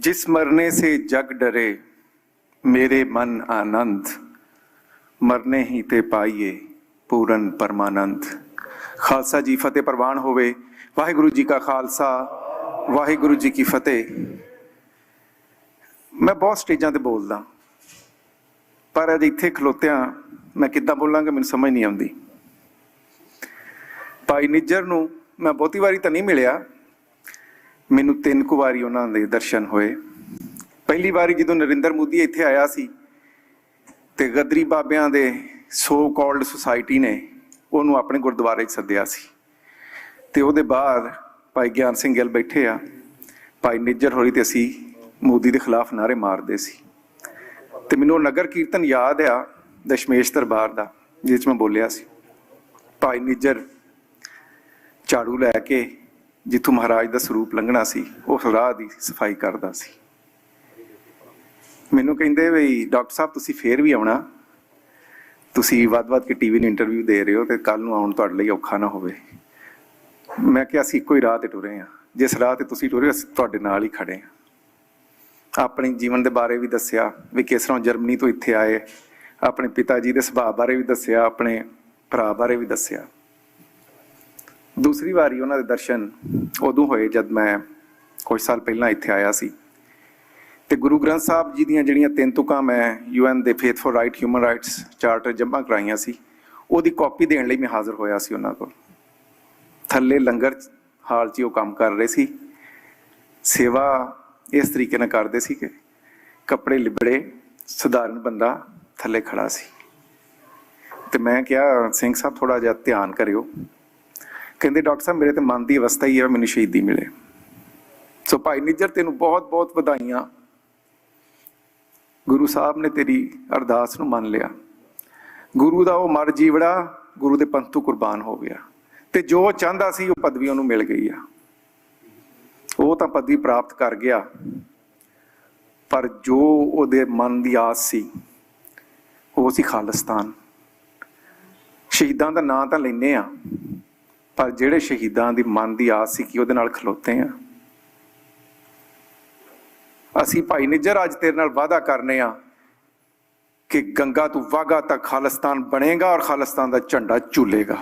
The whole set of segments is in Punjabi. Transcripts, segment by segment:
जिस मरने से जग डरे मेरे मन आनंद ਮਰਨੇ ਹੀ ਤੇ ਪਾਈਏ ਪੂਰਨ ਪਰਮਾਨੰਦ ਖਾਲਸਾ ਜੀ ਫਤਿਹ ਪ੍ਰਵਾਨ ਹੋਵੇ ਵਾਹਿਗੁਰੂ ਜੀ ਕਾ ਖਾਲਸਾ ਵਾਹਿਗੁਰੂ ਜੀ ਕੀ ਫਤਿਹ ਮੈਂ ਬਹੁਤ ਸਟੇਜਾਂ ਤੇ ਬੋਲਦਾ ਪਰ ਅੱਜ ਇੱਥੇ ਖਲੋਤਿਆਂ ਮੈਂ ਕਿੱਦਾਂ ਬੋਲਾਂਗਾ ਮੈਨੂੰ ਸਮਝ ਨਹੀਂ ਆਉਂਦੀ ਭਾਈ ਨਿੱਜਰ ਨੂੰ ਮੈਂ ਬਹੁਤੀ ਵਾਰੀ ਤਾਂ ਨਹੀਂ ਮਿਲਿਆ ਮੈਨੂੰ ਤਿੰਨ ਕੁ ਵਾਰੀ ਉਹਨਾਂ ਦੇ ਦਰਸ਼ਨ ਹੋਏ। ਪਹਿਲੀ ਵਾਰੀ ਜਦੋਂ ਨਰਿੰਦਰ ਮੋਦੀ ਇੱਥੇ ਆਇਆ ਸੀ ਤੇ ਗਦਰੀ ਬਾਬਿਆਂ ਦੇ ਸੋ ਕਾਲਡ ਸੁਸਾਇਟੀ ਨੇ ਉਹਨੂੰ ਆਪਣੇ ਗੁਰਦੁਆਰੇ 'ਚ ਸੱਦਿਆ ਸੀ। ਤੇ ਉਹਦੇ ਬਾਅਦ ਭਾਈ ਗਿਆਨ ਸਿੰਘ ਗਿੱਲ ਬੈਠੇ ਆ। ਭਾਈ ਨਿੱਜਰ ਹੋਰੀ ਤੇ ਅਸੀਂ ਮੋਦੀ ਦੇ ਖਿਲਾਫ ਨਾਰੇ ਮਾਰਦੇ ਸੀ। ਤੇ ਮੈਨੂੰ ਉਹ ਨਗਰ ਕੀਰਤਨ ਯਾਦ ਆ ਦਸ਼ਮੇਸ਼ ਦਰਬਾਰ ਦਾ, ਜਿਸ 'ਚ ਮੈਂ ਬੋਲਿਆ ਸੀ। ਭਾਈ ਨਿੱਜਰ ਝਾੜੂ ਲੈ ਕੇ ਜਿੱਥੋਂ ਮਹਾਰਾਜ ਦਾ ਸਰੂਪ ਲੰਘਣਾ ਸੀ, ਉਸ ਰਾਹ ਦੀ ਸਫ਼ਾਈ ਕਰਦਾ ਸੀ। ਮੈਨੂੰ ਕਹਿੰਦੇ ਵੀ, ਡਾਕਟਰ ਸਾਹਿਬ, ਤੁਸੀਂ ਫੇਰ ਵੀ ਆਉਣਾ। ਤੁਸੀਂ ਵੱਧ-ਵੱਧ ਕੇ ਟੀਵੀ ਨੂੰ ਇੰਟਰਵਿਊ ਦੇ ਰਹੇ ਹੋ ਤੇ ਕੱਲ ਨੂੰ ਆਉਣ ਤੁਹਾਡੇ ਲਈ ਔਖਾ ਨਾ ਹੋਵੇ। ਮੈਂ ਕਿਹਾ, ਅਸੀਂ ਇੱਕੋ ਹੀ ਰਾਹ ਤੇ ਟੁਰੇ ਆ ਜਿਸ ਰਾਹ ਤੇ ਤੁਸੀਂ ਟੁਰੇ, ਅਸੀਂ ਤੁਹਾਡੇ ਨਾਲ ਹੀ ਖੜੇ ਆ ਆਪਣੇ ਜੀਵਨ ਦੇ ਬਾਰੇ ਵੀ ਦੱਸਿਆ ਵੀ ਕਿਸ ਤਰ੍ਹਾਂ ਜਰਮਨੀ ਤੋਂ ਇੱਥੇ ਆਏ। ਆਪਣੇ ਪਿਤਾ ਜੀ ਦੇ ਸੁਭਾਅ ਬਾਰੇ ਵੀ ਦੱਸਿਆ, ਆਪਣੇ ਭਰਾ ਬਾਰੇ ਵੀ ਦੱਸਿਆ। ਦੂਸਰੀ ਵਾਰੀ ਉਹਨਾਂ ਦੇ ਦਰਸ਼ਨ ਉਦੋਂ ਹੋਏ ਜਦ ਮੈਂ ਕੁਝ ਸਾਲ ਪਹਿਲਾਂ ਇੱਥੇ ਆਇਆ ਸੀ। ਤੇ ਗੁਰੂ ਗ੍ਰੰਥ ਸਾਹਿਬ ਜੀ ਦੀਆਂ ਜਿਹੜੀਆਂ ਤਿੰਨ ਤੁਕਾਂ ਮੈਂ ਯੂਐਨ ਦੇ faith for right human rights charter ਜਮ੍ਹਾਂ ਕਰਾਈਆਂ ਸੀ, ਉਹਦੀ ਕਾਪੀ ਦੇਣ ਲਈ ਮੈਂ ਹਾਜ਼ਰ ਹੋਇਆ ਸੀ ਉਹਨਾਂ ਕੋਲ। ਥੱਲੇ ਲੰਗਰ ਹਾਲ 'ਚ ਹੀ ਉਹ ਕੰਮ ਕਰ ਰਹੇ ਸੀ। ਸੇਵਾ ਇਸ ਤਰੀਕੇ ਨਾਲ ਕਰਦੇ ਸੀ ਕਿ ਕੱਪੜੇ ਲਿਬੜੇ, ਸਧਾਰਨ ਬੰਦਾ ਥੱਲੇ ਖੜਾ ਸੀ। ਤੇ ਮੈਂ ਕਿਹਾ, ਸਿੰਘ ਸਾਹਿਬ ਥੋੜਾ ਜਿਹਾ ਧਿਆਨ ਕਰਿਓ। ਕਹਿੰਦੇ, ਡਾਕਟਰ ਸਾਹਿਬ, ਮੇਰੇ ਤੇ ਮਨ ਦੀ ਅਵਸਥਾ ਹੀ ਹੈ ਮੈਨੂੰ ਸ਼ਹੀਦੀ ਮਿਲੇ। ਸੋ ਭਾਈ ਨਿੱਜਰ, ਤੈਨੂੰ ਬਹੁਤ ਬਹੁਤ ਵਧਾਈਆਂ। ਗੁਰੂ ਸਾਹਿਬ ਨੇ ਤੇਰੀ ਅਰਦਾਸ ਨੂੰ ਮੰਨ ਲਿਆ। ਗੁਰੂ ਦਾ ਉਹ ਮਰ ਜੀਵੜਾ, ਗੁਰੂ ਦੇ ਪੰਥੂ ਕੁਰਬਾਨ ਹੋ ਗਿਆ। ਤੇ ਜੋ ਉਹ ਚਾਹੁੰਦਾ ਸੀ, ਉਹ ਪਦਵੀ ਉਹਨੂੰ ਮਿਲ ਗਈ ਆ। ਉਹ ਤਾਂ ਪਦਵੀ ਪ੍ਰਾਪਤ ਕਰ ਗਿਆ। ਪਰ ਜੋ ਉਹਦੇ ਮਨ ਦੀ ਆਸ ਸੀ, ਉਹ ਸੀ ਖਾਲਿਸਤਾਨ। ਸ਼ਹੀਦਾਂ ਦਾ ਨਾਂ ਤਾਂ ਲੈਨੇ ਆ। ਪਰ ਜਿਹੜੇ ਸ਼ਹੀਦਾਂ ਦੀ ਮਨ ਦੀ ਆਸ ਸੀ ਕਿ ਉਹਦੇ ਨਾਲ ਖਲੋਤੇ ਆ ਅਸੀਂ ਭਾਈ ਨਿੱਜਰ ਅੱਜ ਤੇਰੇ ਨਾਲ ਵਾਅਦਾ ਕਰਨੇ ਆ ਕਿ ਗੰਗਾ ਤੋਂ ਵਾਗਾ ਤੱਕ ਖਾਲਿਸਤਾਨ ਬਣੇਗਾ ਔਰ ਖਾਲਿਸਤਾਨ ਦਾ ਝੰਡਾ ਝੂਲੇਗਾ।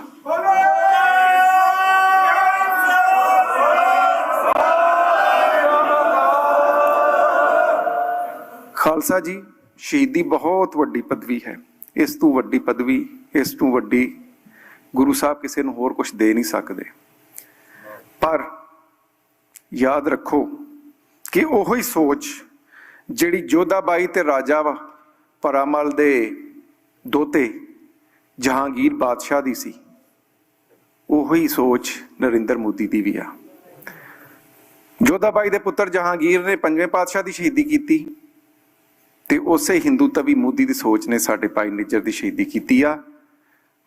ਖਾਲਸਾ ਜੀ, ਸ਼ਹੀਦੀ ਬਹੁਤ ਵੱਡੀ ਪਦਵੀ ਹੈ। ਇਸ ਤੋਂ ਵੱਡੀ ਪਦਵੀ, ਇਸ ਤੋਂ ਵੱਡੀ ਗੁਰੂ ਸਾਹਿਬ ਕਿਸੇ ਨੂੰ ਹੋਰ ਕੁਝ ਦੇ ਨਹੀਂ ਸਕਦੇ। ਪਰ ਯਾਦ ਰੱਖੋ ਕਿ ਉਹੋ ਹੀ ਸੋਚ ਜਿਹੜੀ ਜੋਧਾਬਾਈ ਤੇ ਰਾਜਾ ਵਾ ਪਰਾਮਲ ਦੇ ਦੋਤੇ ਜਹਾਂਗੀਰ ਬਾਦਸ਼ਾਹ ਦੀ ਸੀ। ਉਹੋ ਹੀ ਸੋਚ ਨਰਿੰਦਰ ਮੋਦੀ ਦੀ ਵੀ ਆ। ਜੋਧਾਬਾਈ ਦੇ ਪੁੱਤਰ ਜਹਾਂਗੀਰ ਨੇ ਪੰਜਵੇਂ ਪਾਤਸ਼ਾਹ ਦੀ ਸ਼ਹੀਦੀ ਕੀਤੀ ਤੇ ਉਸੇ ਹਿੰਦੂ ਤਵੀ ਮੋਦੀ ਦੀ ਸੋਚ ਨੇ ਸਾਡੇ ਭਾਈ ਨਿੱਜਰ ਦੀ ਸ਼ਹੀਦੀ ਕੀਤੀ ਆ।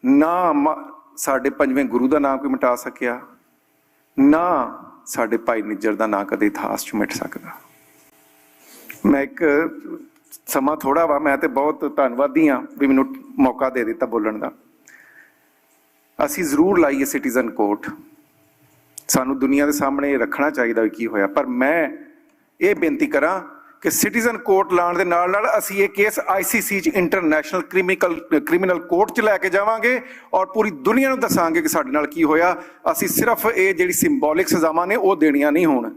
ਨਾ ਮ- ਸਾਡੇ ਪੰਜਵੇਂ ਗੁਰੂ ਦਾ ਨਾਮ ਕੋਈ ਮਿਟਾ ਸਕਿਆ, ਨਾ ਸਾਡੇ ਭਾਈ ਨਿੱਜਰ ਦਾ ਨਾਂ ਕਦੇ ਇਤਿਹਾਸ 'ਚ ਮਿਟ ਸਕਦਾ। ਮੈਂ ਇੱਕ ਸਮਾਂ ਥੋੜਾ ਵਾ, ਮੈਂ ਤੇ ਬਹੁਤ ਧੰਨਵਾਦੀ ਆ ਵੀ ਮੈਨੂੰ ਮੌਕਾ ਦੇ ਦਿੱਤਾ ਬੋਲਣ ਦਾ। ਅਸੀਂ ਜ਼ਰੂਰ ਲਾਈਏ ਸਿਟੀਜ਼ਨ ਕੋਰਟ। ਸਾਨੂੰ ਦੁਨੀਆ ਦੇ ਸਾਹਮਣੇ ਰੱਖਣਾ ਚਾਹੀਦਾ ਵੀ ਕੀ ਹੋਇਆ, ਪਰ ਮੈਂ ਇਹ ਬੇਨਤੀ ਕਰਾਂ ਕਿ ਸਿਟੀਜ਼ਨ ਕੋਰਟ ਲਾਉਣ ਦੇ ਨਾਲ ਨਾਲ ਅਸੀਂ ਇਹ ਕੇਸ ਆਈਸੀਸੀ ਚ ਇੰਟਰਨੈਸ਼ਨਲ ਕ੍ਰਿਮੀਨਲ ਕ੍ਰਿਮੀਨਲ ਕੋਰਟ ਚ ਲੈ ਕੇ ਜਾਵਾਂਗੇ ਔਰ ਪੂਰੀ ਦੁਨੀਆ ਨੂੰ ਦੱਸਾਂਗੇ ਕਿ ਸਾਡੇ ਨਾਲ ਕੀ ਹੋਇਆ। ਅਸੀਂ ਸਿਰਫ ਇਹ ਜਿਹੜੀ ਸਿੰਬੋਲਿਕ ਸਜ਼ਾਵਾਂ ਨੇ ਉਹ ਦੇਣੀਆਂ ਨਹੀਂ ਹੋਣ।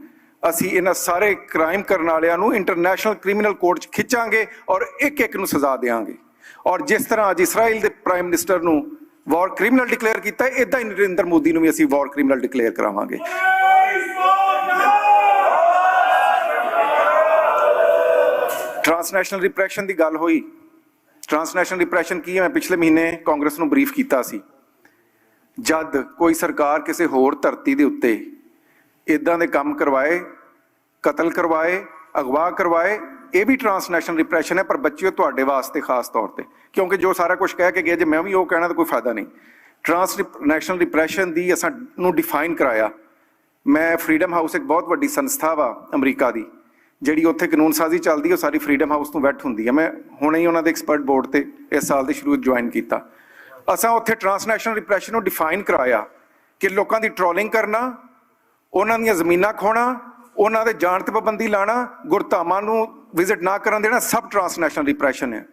ਅਸੀਂ ਇਹਨਾਂ ਸਾਰੇ ਕ੍ਰਾਈਮ ਕਰਨ ਵਾਲਿਆਂ ਨੂੰ ਇੰਟਰਨੈਸ਼ਨਲ ਕ੍ਰਿਮੀਨਲ ਕੋਰਟ ਚ ਖਿੱਚਾਂਗੇ ਔਰ ਇੱਕ ਇੱਕ ਨੂੰ ਸਜ਼ਾ ਦੇਵਾਂਗੇ ਔਰ ਜਿਸ ਤਰ੍ਹਾਂ ਅੱਜ ਇਸਰਾਈਲ ਦੇ ਪ੍ਰਾਈਮ ਮਿਨਿਸਟਰ ਨੂੰ ਵਾਰ ਕ੍ਰਿਮੀਨਲ ਡਿਕਲੇਅਰ ਕੀਤਾ ਇਦਾਂ ਹੀ ਨਰਿੰਦਰ ਮੋਦੀ ਨੂੰ ਵੀ ਅਸੀਂ ਵਾਰ ਕ੍ਰਿਮੀਨਲ ਡਿਕਲੇਅਰ ਕਰਾਵਾਂਗੇ। ਟਰਾਂਸਨੈਸ਼ਨਲ ਰਿਪਰੈਸ਼ਨ ਦੀ ਗੱਲ ਹੋਈ। ਟਰਾਂਸਨੈਸ਼ਨਲ ਰਿਪਰੈਸ਼ਨ ਕੀ ਹੈ? ਮੈਂ ਪਿਛਲੇ ਮਹੀਨੇ ਕਾਂਗਰਸ ਨੂੰ ਬਰੀਫ ਕੀਤਾ ਸੀ। ਜਦ ਕੋਈ ਸਰਕਾਰ ਕਿਸੇ ਹੋਰ ਧਰਤੀ ਦੇ ਉੱਤੇ ਇਦਾਂ ਦੇ ਕੰਮ ਕਰਵਾਏ, ਕਤਲ ਕਰਵਾਏ, ਅਗਵਾ ਕਰਵਾਏ, ਇਹ ਵੀ ਟਰਾਂਸਨੈਸ਼ਨਲ ਰਿਪਰੈਸ਼ਨ ਹੈ, ਪਰ ਬੱਚਿਓ, ਤੁਹਾਡੇ ਵਾਸਤੇ ਖਾਸ ਤੌਰ ਤੇ। ਕਿਉਂਕਿ ਜੋ ਸਾਰਾ ਕੁਝ ਕਹਿ ਕੇ ਗਿਆ ਜੇ ਮੈਂ ਵੀ ਉਹ ਕਹਿਣਾ ਤਾਂ ਕੋਈ ਫਾਇਦਾ ਨਹੀਂ। ਟ੍ਰਾਂਸਨੈਸ਼ਨਲ ਰਿਪਰੈਸ਼ਨ ਦੀ ਅਸਾਂ ਨੂੰ ਡਿਫਾਈਨ ਕਰਾਇਆ। ਮੈਂ ਫਰੀडम ਹਾਊਸ ਇੱਕ ਬਹੁਤ ਵੱਡੀ ਸੰਸਥਾ ਵਾ ਅਮਰੀਕਾ ਦੀ। ਜਿਹੜੀ ਉੱਥੇ ਕਾਨੂੰਨ ਸਾਜ਼ੀ ਚੱਲਦੀ ਉਹ ਸਾਰੀ ਫਰੀडम ਹਾਊਸ ਤੋਂ ਵੈਟ ਹੁੰਦੀ ਹੈ। ਮੈਂ ਹੁਣੇ ਹੀ ਉਹਨਾਂ ਦੇ ਐਕਸਪਰਟ ਬੋਰਡ ਤੇ ਇਸ ਸਾਲ ਦੇ ਸ਼ੁਰੂ ਜੁਆਇਨ ਕੀਤਾ। ਅਸਾਂ ਉੱਥੇ ਟ੍ਰਾਂਸਨੈਸ਼ਨਲ ਰਿਪਰੈਸ਼ਨ ਨੂੰ ਡਿਫਾਈਨ ਕਰਾਇਆ ਕਿ ਲੋਕਾਂ ਦੀ ਟ੍ਰੋਲਿੰਗ ਕਰਨਾ, ਉਹਨਾਂ ਦੀਆਂ ਜ਼ਮੀਨਾਂ ਖੋਣਾ, ਉਹਨਾਂ ਦੇ ਜਾਣ ਤੇ ਪਾਬੰਦੀ ਲਾਣਾ, ਗੁਰਧਾਮਾਂ ਨੂੰ ਵਿਜ਼ਿਟ ਨਾ ਕਰਨ ਦੇਣਾ, ਸਭ ਟ੍ਰਾਂਸਨੈਸ਼ਨਲ ਰਿਪਰੈਸ਼ਨ ਹੈ।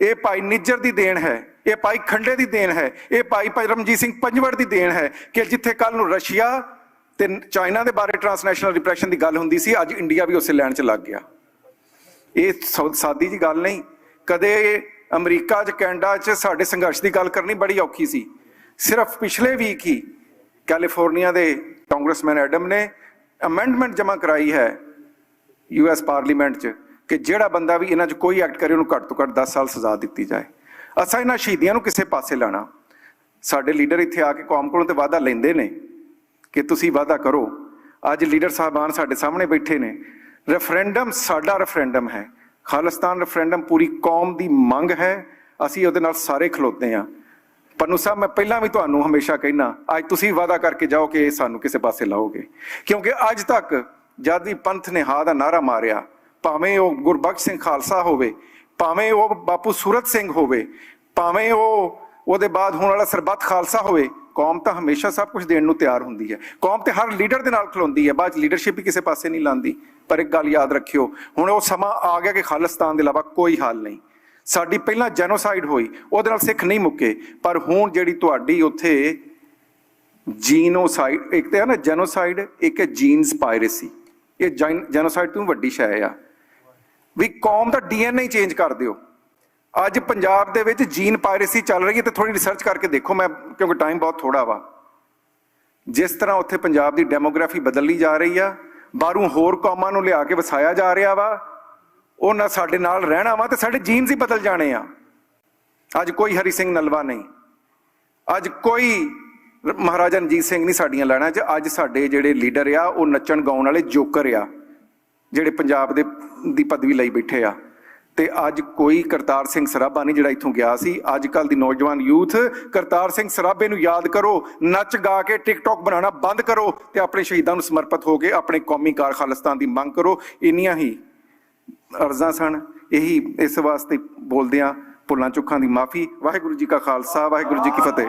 ਇਹ ਭਾਈ ਨਿੱਜਰ ਦੀ ਦੇਣ ਹੈ, ਇਹ ਭਾਈ ਖੰਡੇ ਦੀ ਦੇਣ ਹੈ, ਇਹ ਭਾਈ ਪਰਮਜੀਤ ਸਿੰਘ ਪੰਜਵੜ ਦੀ ਦੇਣ ਹੈ ਕਿ ਜਿੱਥੇ ਕੱਲ ਨੂੰ ਰਸ਼ੀਆ ਤੇ ਚਾਈਨਾ ਦੇ ਬਾਰੇ ਟ੍ਰਾਂਸਨੈਸ਼ਨਲ ਡਿਪਰੈਸ਼ਨ ਦੀ ਗੱਲ ਹੁੰਦੀ ਸੀ, ਅੱਜ ਇੰਡੀਆ ਵੀ ਉਸੇ ਲੈਣ 'ਚ ਲੱਗ ਗਿਆ। ਇਹ ਸੌ- ਸਾਦੀ ਜੀ ਗੱਲ ਨਹੀਂ, ਕਦੇ ਅਮਰੀਕਾ 'ਚ, ਕੈਨੇਡਾ 'ਚ ਸਾਡੇ ਸੰਘਰਸ਼ ਦੀ ਗੱਲ ਕਰਨੀ ਬੜੀ ਔਖੀ ਸੀ। ਸਿਰਫ ਪਿਛਲੇ ਵੀਕ ਹੀ ਕੈਲੀਫੋਰਨੀਆ ਦੇ ਕਾਂਗਰਸਮੈਨ ਐਡਮ ਨੇ ਅਮੈਂਡਮੈਂਟ ਜਮ੍ਹਾਂ ਕਰਾਈ ਹੈ ਯੂਐਸ ਪਾਰਲੀਮੈਂਟ 'ਚ, ਕਿ ਜਿਹੜਾ ਬੰਦਾ ਵੀ ਇਹਨਾਂ 'ਚ ਕੋਈ ਐਕਟ ਕਰੇ, ਉਹਨੂੰ ਘੱਟ ਤੋਂ ਘੱਟ 10 ਸਾਲ ਸਜ਼ਾ ਦਿੱਤੀ ਜਾਏ। ਅਸਾਂ ਇਹਨਾਂ ਸ਼ਹੀਦੀਆਂ ਨੂੰ ਕਿਸੇ ਪਾਸੇ ਲਾਣਾ। ਸਾਡੇ ਲੀਡਰ ਇੱਥੇ ਆ ਕੇ ਕੌਮ ਕੋਲੋਂ ਤੇ ਵਾਅਦਾ ਲੈਂਦੇ ਨੇ। ਕਿ ਤੁਸੀਂ ਵਾਅਦਾ ਕਰੋ। ਅੱਜ ਲੀਡਰ ਸਾਹਿਬਾਨ ਸਾਡੇ ਸਾਹਮਣੇ ਬੈਠੇ ਨੇ। ਰੈਫਰੈਂਡਮ ਸਾਡਾ ਰੈਫਰੈਂਡਮ ਹੈ। ਖਾਲਿਸਤਾਨ ਰੈਫਰੈਂਡਮ ਪੂਰੀ ਕੌਮ ਦੀ ਮੰਗ ਹੈ। ਅਸੀਂ ਉਹਦੇ ਨਾਲ ਸਾਰੇ ਖਲੋਤੇ ਹਾਂ। ਪੰਨੂ ਸਾਹਿਬ, ਮੈਂ ਪਹਿਲਾਂ ਵੀ ਤੁਹਾਨੂੰ ਹਮੇਸ਼ਾ ਕਹਿਣਾ ਅੱਜ ਤੁਸੀਂ ਵਾਅਦਾ ਕਰਕੇ ਜਾਓ ਕਿ ਇਹ ਸਾਨੂੰ ਕਿਸੇ ਪਾਸੇ ਲਾਓਗੇ। ਕਿਉਂਕਿ ਅੱਜ ਤੱਕ ਜਦ ਵੀ ਪੰਥ ਨੇ ਹਾਂ ਦਾ ਨਾਰਾ ਮਾਰਿਆ, ਭਾਵੇਂ ਉਹ ਗੁਰਬਖਸ਼ ਸਿੰਘ ਖਾਲਸਾ ਹੋਵੇ, ਭਾਵੇਂ ਉਹ ਬਾਪੂ ਸੂਰਤ ਸਿੰਘ ਹੋਵੇ, ਭਾਵੇਂ ਉਹ ਉਹਦੇ ਬਾਅਦ ਹੋਣ ਵਾਲਾ ਸਰਬੱਤ ਖਾਲਸਾ ਹੋਵੇ ਕੌਮ ਤਾਂ ਹਮੇਸ਼ਾ ਸਭ ਕੁਝ ਦੇਣ ਨੂੰ ਤਿਆਰ ਹੁੰਦੀ ਹੈ। ਕੌਮ ਤੇ ਹਰ ਲੀਡਰ ਦੇ ਨਾਲ ਖਲੋਂਦੀ ਹੈ। ਬਾਅਦ ਲੀਡਰਸ਼ਿਪ ਹੀ ਕਿਸੇ ਪਾਸੇ ਨਹੀਂ ਲਾਂਦੀ। ਪਰ ਇੱਕ ਗੱਲ ਯਾਦ ਰੱਖਿਓ, ਹੁਣ ਉਹ ਸਮਾਂ ਆ ਗਿਆ ਕਿ ਖਾਲਿਸਤਾਨ ਦੇ ਇਲਾਵਾ ਕੋਈ ਹੱਲ ਨਹੀਂ। ਸਾਡੀ ਪਹਿਲਾਂ ਜੈਨੋਸਾਈਡ ਹੋਈ, ਉਹਦੇ ਨਾਲ ਸਿੱਖ ਨਹੀਂ ਮੁੱਕੇ। ਪਰ ਹੁਣ ਜਿਹੜੀ ਤੁਹਾਡੀ ਉੱਥੇ ਜੀਨੋਸਾਈਡ, ਇੱਕ ਤੇ ਹੈ ਨਾ ਜੈਨੋਸਾਈਡ, ਇੱਕ ਹੈ ਜੀਨਸ ਪਾਇਰੇਸੀ ਇਹ ਜੈਨੋਸਾਈਡ ਤੋਂ ਵੱਡੀ ਸ਼ੈ ਆ। ਵੀ ਕੌਮ ਦਾ ਡੀਐਨਏ ਚੇਂਜ ਕਰ ਦਿਓ। ਅੱਜ ਪੰਜਾਬ ਦੇ ਵਿੱਚ ਜੀਨ ਪਾਇਰੇਸੀ ਚੱਲ ਰਹੀ ਹੈ ਤੇ ਥੋੜੀ ਰਿਸਰਚ ਕਰਕੇ ਦੇਖੋ, ਮੈਂ ਕਿਉਂਕਿ ਟਾਈਮ ਬਹੁਤ ਥੋੜਾ ਵਾ। ਜਿਸ ਤਰ੍ਹਾਂ ਉੱਥੇ ਪੰਜਾਬ ਦੀ ਡੈਮੋਗ੍ਰਾਫੀ ਬਦਲਦੀ ਜਾ ਰਹੀ ਆ, ਬਾਹਰੋਂ ਹੋਰ ਕੌਮਾਂ ਨੂੰ ਲਿਆ ਕੇ ਵਸਾਇਆ ਜਾ ਰਿਹਾ ਵਾ, ਉਹਨਾਂ ਸਾਡੇ ਨਾਲ ਰਹਿਣਾ ਵਾ ਤੇ ਸਾਡੇ ਜੀਨਸ ਹੀ ਬਦਲ ਜਾਣੇ ਆ। ਅੱਜ ਕੋਈ ਹਰੀ ਸਿੰਘ ਨਲਵਾ ਨਹੀਂ। ਅੱਜ ਕੋਈ ਮਹਾਰਾਜਾ ਰਣਜੀਤ ਸਿੰਘ ਨਹੀਂ ਸਾਡੀਆਂ ਲੈਣਾ ਚ। ਅੱਜ ਸਾਡੇ ਜਿਹੜੇ ਲੀਡਰ ਆ, ਉਹ ਨੱਚਣ ਗਾਉਣ ਵਾਲੇ ਜੋਕਰ ਆ, ਜਿਹੜੇ ਪੰਜਾਬ ਦੇ ਦੀ ਪਦਵੀ ਲਈ ਬੈਠੇ ਆ। ਤੇ ਅੱਜ ਕੋਈ ਕਰਤਾਰ ਸਿੰਘ ਸਰਾਭਾ ਨਹੀਂ ਜਿਹੜਾ ਇੱਥੋਂ ਗਿਆ ਸੀ। ਅੱਜ ਕੱਲ ਦੀ ਨੌਜਵਾਨ ਯੂਥ ਕਰਤਾਰ ਸਿੰਘ ਸਰਾਭੇ ਨੂੰ ਯਾਦ ਕਰੋ, ਨੱਚ ਗਾ ਕੇ ਟਿਕਟੌਕ ਬਣਾਉਣਾ ਬੰਦ ਕਰੋ ਤੇ ਆਪਣੇ ਸ਼ਹੀਦਾਂ ਨੂੰ ਸਮਰਪਿਤ ਹੋ ਕੇ ਆਪਣੇ ਕੌਮੀ ਕਾਰ ਖਾਲਿਸਤਾਨ ਦੀ ਮੰਗ ਕਰੋ। ਇੰਨੀਆਂ ਹੀ ਅਰਜ਼ਾਂ ਸਨ। ਇਹੀ ਇਸ ਵਾਸਤੇ ਬੋਲਦਿਆਂ ਭੁੱਲਾਂ ਚੁੱਕਾਂ ਦੀ ਮਾਫੀ। ਵਾਹਿਗੁਰੂ ਜੀ ਕਾ ਖਾਲਸਾ, ਵਾਹਿਗੁਰੂ ਜੀ ਕੀ ਫਤਿਹ।